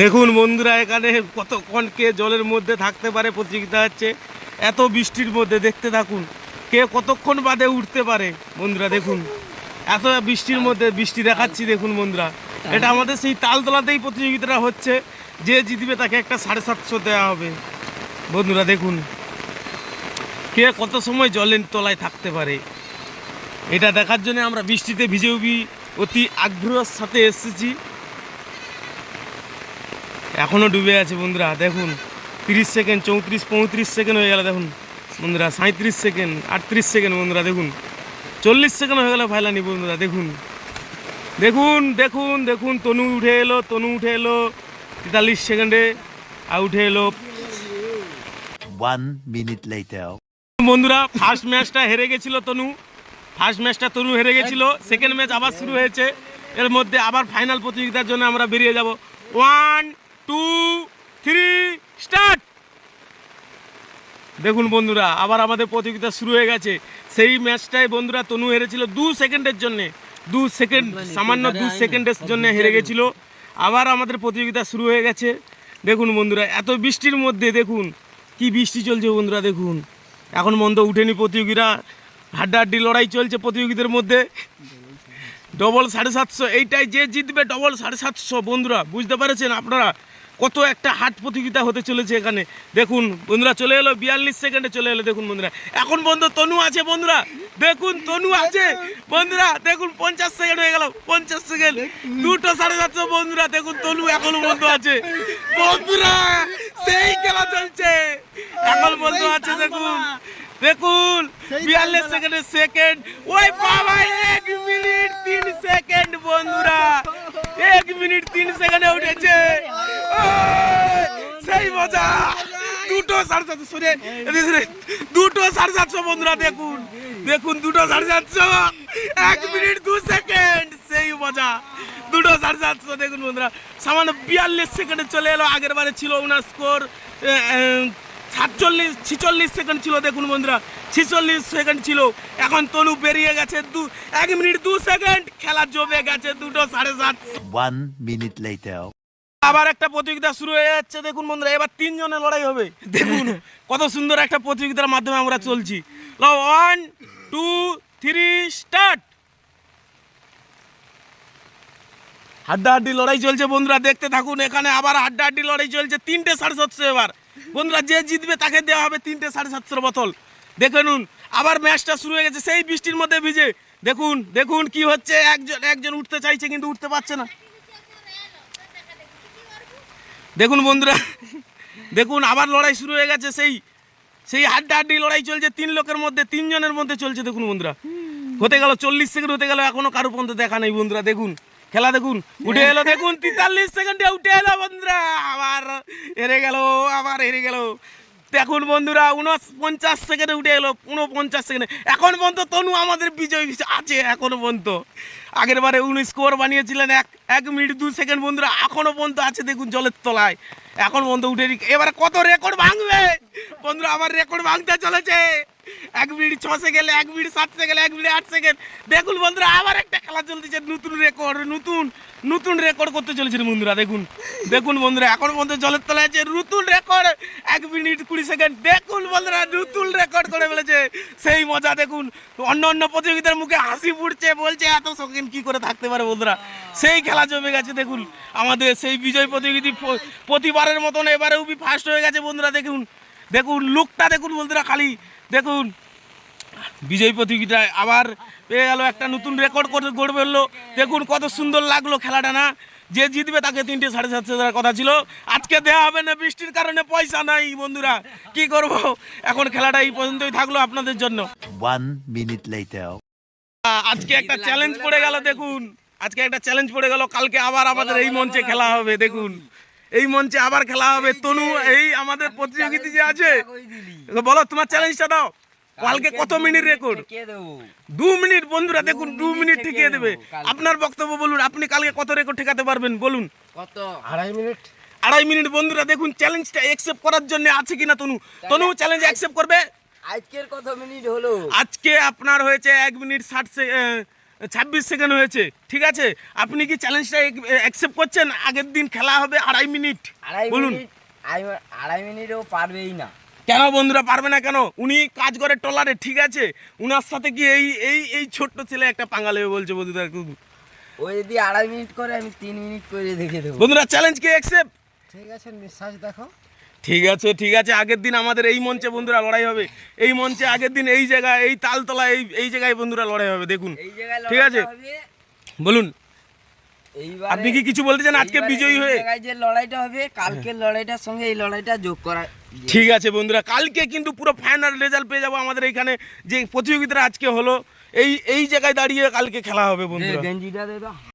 দেখুন বন্ধুরা, এখানে কতক্ষণ কে জলের মধ্যে থাকতে পারে প্রতিযোগিতা হচ্ছে, এত বৃষ্টির মধ্যে দেখতে থাকুন, কে কতক্ষণ বাদে উঠতে পারে, বন্ধুরা দেখুন, এত বৃষ্টির মধ্যে বৃষ্টি দেখাচ্ছি দেখুন বন্ধুরা, এটা আমাদের সেই তালতলাতেই প্রতিযোগিতাটা হচ্ছে, যে জিতবে তাকে একটা সাড়ে সাতশো দেওয়া হবে, বন্ধুরা দেখুন, কে কত সময় জলের তলায় থাকতে পারে, এটা দেখার জন্য আমরা বৃষ্টিতে ভিজে উবি অতি আগ্রহের সাথে এসেছি। এখনও ডুবে আছে বন্ধুরা দেখুন। তিরিশ সেকেন্ড চৌত্রিশ পঁয়ত্রিশ সেকেন্ড হয়ে গেল দেখুন। বন্ধুরা সাঁত্রিশ সেকেন্ড আটত্রিশ সেকেন্ড বন্ধুরা দেখুন। চল্লিশ সেকেন্ড হয়ে গেল ফাইলানি বন্ধুরা দেখুন। দেখুন দেখুন দেখুন তনু উঠে এলো তনু উঠে এলো তেতাল্লিশ সেকেন্ডে আর উঠে এলো. বন্ধুরা ফার্স্ট ম্যাচটা হেরে গেছিল তনু। ফার্স্ট ম্যাচটা তনু হেরে গেছিল সেকেন্ড ম্যাচ আবার শুরু হয়েছে। এর মধ্যে আবার ফাইনাল প্রতিযোগিতার জন্য আমরা বেরিয়ে যাব। ওয়ান টু থ্রি স্টার্ট দেখুন বন্ধুরা আবার আমাদের প্রতিযোগিতা শুরু হয়ে গেছে। সেই ম্যাচটায় বন্ধুরা তনু হেরেছিল দু সেকেন্ডের জন্য। দু সেকেন্ড সামান্য দু সেকেন্ডের জন্য হেরে গেছিল। আবার আমাদের প্রতিযোগিতা শুরু হয়ে গেছে। দেখুন বন্ধুরা এত বৃষ্টির মধ্যে দেখুন কি বৃষ্টি চলছে বন্ধুরা দেখুন। এখন মন্দ উঠেনি প্রতিযোগীরা। হাড্ডাহাড্ডি লড়াই চলছে প্রতিযোগীদের মধ্যে। ডবল সাড়ে সাতশো এইটাই যে জিতবে ডবল সাড়ে সাতশো। বন্ধুরা বুঝতে পেরেছেন আপনারা? কত একটা হাট প্রতিযোগিতা হতে চলেছে এখানে। দেখুন বন্ধুরা চলে এলো বিয়াল্লিশ সেকেন্ডে চলে এলো দেখুন বন্ধুরা। এখন বন্ধু তনু আছে বন্ধুরা। দেখুন তনু আছে। বন্ধুরা দেখুন পঞ্চাশ সেকেন্ড হয়ে গেল পঞ্চাশ সেকেন্ড দুটো সাড়ে সাতশো বন্ধুরা দেখুন তনু এখনও বন্ধু আছে। বন্ধুরা সেই খেলা চলছে। এখন বন্ধু আছে দেখুন। দেখুন বিয়াল্লিশ সেকেন্ডের সেকেন্ড ওই বাবা এক মিনিট তিন সেকেন্ড বন্ধুরা। এক মিনিট তিন সেকেন্ডে উঠেছে। সেই মজা। দুটো সাড়ে সাতশো সরে দুটো সাড়ে সাতশো বন্ধুরা দেখুন দেখুন দুটো সাড়ে সাতশো। এক মিনিট দু সেকেন্ড সেই মজা। দুটো সাড়ে সাতশো দেখুন বন্ধুরা সামান্য বিয়াল্লিশ সেকেন্ডে চলে এলো আগের বারে ছিল ওনার স্কোর সাতচল্লিশ ছিচল্লিশ সেকেন্ড ছিল দেখুন বন্ধুরা ছিচল্লিশ সেকেন্ড ছিল। এখন তনু বেরিয়ে গেছে দু এক মিনিট দু সেকেন্ড খেলা জমে গেছে দুটো সাড়ে সাত One minute later. আবার একটা প্রতিযোগিতা শুরু হয়ে যাচ্ছে, দেখুন বন্ধুরা, এবার তিনজনের লড়াই হবে। দেখুন কত সুন্দর একটা প্রতিযোগিতার মাধ্যমে আমরা চলছি। ওয়ান টু থ্রি স্টার্ট হাড্ডাহাড্ডি লড়াই চলছে বন্ধুরা, দেখতে থাকুন, এখানে আবার হাড্ডাহাড্ডি লড়াই চলছে, তিনটে সাড়ে সাতশো এবার। বন্ধুরা, যে জিতবে তাকে দেওয়া হবে তিনটে সাড়ে সাতশোর বোতল। দেখে নুন, আবার ম্যাচটা শুরু হয়ে গেছে, সেই বৃষ্টির মধ্যে ভিজে। দেখুন দেখুন কি হচ্ছে, একজন একজন উঠতে চাইছে কিন্তু উঠতে পারছে না। দেখুন বন্ধুরা, দেখুন আবার লড়াই শুরু হয়ে গেছে, সেই সেই হাড্ডাহাড্ডি লড়াই চলছে, তিন লোকের মধ্যে, তিনজনের মধ্যে চলছে, দেখুন বন্ধুরা। হতে গেল চল্লিশ সেকেন্ড হতে গেল এখনও কারও পর্যন্ত দেখা নেই বন্ধুরা, দেখুন, খেলা দেখুন, উঠে এলো, দেখুন, তেতাল্লিশ সেকেন্ডে উঠে এলো বন্ধুরা, আবার হেরে গেল, আবার হেরে গেল। দেখুন বন্ধুরা উনপঞ্চাশ সেকেন্ডে উঠে এলো উনপঞ্চাশ সেকেন্ডে এখন পর্যন্ত তনু আমাদের বিজয় আছে, এখনও পর্যন্ত। আগের বারে উনি স্কোর বানিয়েছিলেন এক এক মিনিট দু সেকেন্ড বন্ধুরা, এখনও পর্যন্ত আছে দেখুন জলের তলায়। এখন বন্ধু উঠে এবারে কত রেকর্ড ভাঙবে? বন্ধুরা, আমার রেকর্ড ভাঙতে চলেছে। এক মিনিট ছ সেকেন্ড, এক মিনিট সাত সেকেন্ড, এক মিনিট আট সেকেন্ড। দেখুন বন্ধুরা, আবার একটা খেলা চলতেছে, নতুন রেকর্ড নতুন নতুন রেকর্ড করতে চলেছে বন্ধুরা, দেখুন। দেখুন বন্ধুরা, এখন পর্যন্ত জলের তলায় আছে নতুন রেকর্ড এক মিনিট কুড়ি সেকেন্ড। দেখুন বন্ধুরা, নতুন রেকর্ড করে ফেলেছে। সেই মজা, দেখুন। অন্য অন্য প্রতিযোগিতার মুখে হাসি ফুটছে, বলছে, এত সেকেন্ড কি করে থাকতে পারে বন্ধুরা? সেই খেলা জমে গেছে, দেখুন। আমাদের সেই বিজয় প্রতিযোগিতা প্রতিবারের মতন এবারে উবি ফার্স্ট হয়ে গেছে বন্ধুরা, দেখুন। দেখুন লুকটা দেখুন বন্ধুরা, খালি। দেখুন বিজয় প্রতিযোগিতায় আবার পেয়ে গেল একটা নতুন রেকর্ড করে গড়ে ফেলল। দেখুন কত সুন্দর লাগল খেলাটা না? যে জিতবে তাকে তিনটে সাড়ে সাতশো টাকার কথা ছিল। আজকে দেওয়া হবে না বৃষ্টির কারণে পয়সা নাই বন্ধুরা। কি করব? এখন খেলাটা এই পর্যন্তই থাকল আপনাদের জন্য। আজকে একটা চ্যালেঞ্জ পড়ে গেল দেখুন। আজকে একটা চ্যালেঞ্জ পড়ে গেল কালকে আবার আমাদের এই মঞ্চে খেলা হবে দেখুন। এই মঞ্চে আবার খেলা হবে। তনু এই আমাদের প্রতিযোগিতা যে আছে বলো তোমার চ্যালেঞ্জটা দাও। কালকে কত মিনিট রেকর্ড দু মিনিট বন্ধুরা দেখুন দু মিনিট ঠেকিয়ে দেবে। আপনার বক্তব্য বলুন আপনি কালকে কত রেকর্ড ঠেকাতে পারবেন বলুন। কত? আড়াই মিনিট। আড়াই মিনিট বন্ধুরা দেখুন চ্যালেঞ্জটা অ্যাকসেপ্ট করার জন্য আছে কিনা তনু? তনু চ্যালেঞ্জ অ্যাকসেপ্ট করবে? আজকের কত মিনিট হলো? আজকে আপনার হয়েছে এক মিনিট ষাট সে- ছাব্বিশ সেকেন্ড হয়েছে ঠিক আছে? আপনি কি চ্যালেঞ্জটা অ্যাকসেপ্ট করছেন? আগের দিন খেলা হবে আড়াই মিনিট। বলুন। আড়াই- আড়াই মিনিটেও পারবেই না। কেন বন্ধুরা পারবে না কেন? উনি কাজ করে টলারে ঠিক আছে? উনার সাথে কি এই এই এই ছোট্ট ছেলে একটা পাঙ্গা লেবে বলছে বন্ধুরা ও যদি আড়াই মিনিট করে আমি তিন মিনিট করে দেখে দেবো। বন্ধুরা চ্যালেঞ্জ কি অ্যাকসেপ্ট ঠিক আছে নিঃশ্বাস দেখো। ঠিক আছে ঠিক আছে আগের দিন আমাদের এই মঞ্চে বন্ধুরা লড়াই হবে। এই মঞ্চে আগের দিন এই জায়গায় এই তালতলা এই এই জায়গায় বন্ধুরা লড়াই হবে দেখুন। ঠিক আছে। বলুন। আপনি কি কিছু বলতে চান? আজকে বিজয়ী হয়ে যে লড়াইটা হবে কালকের লড়াইটার সঙ্গে এই লড়াইটা যোগ করা ঠিক আছে বন্ধুরা কালকে কিন্তু পুরো ফাইনাল রেজাল্ট পেয়ে যাব আমাদের এখানে যে প্রতিযোগিতা আজকে হলো এই এই জায়গায় দাঁড়িয়ে কালকে খেলা হবে দে, বন্ধুরা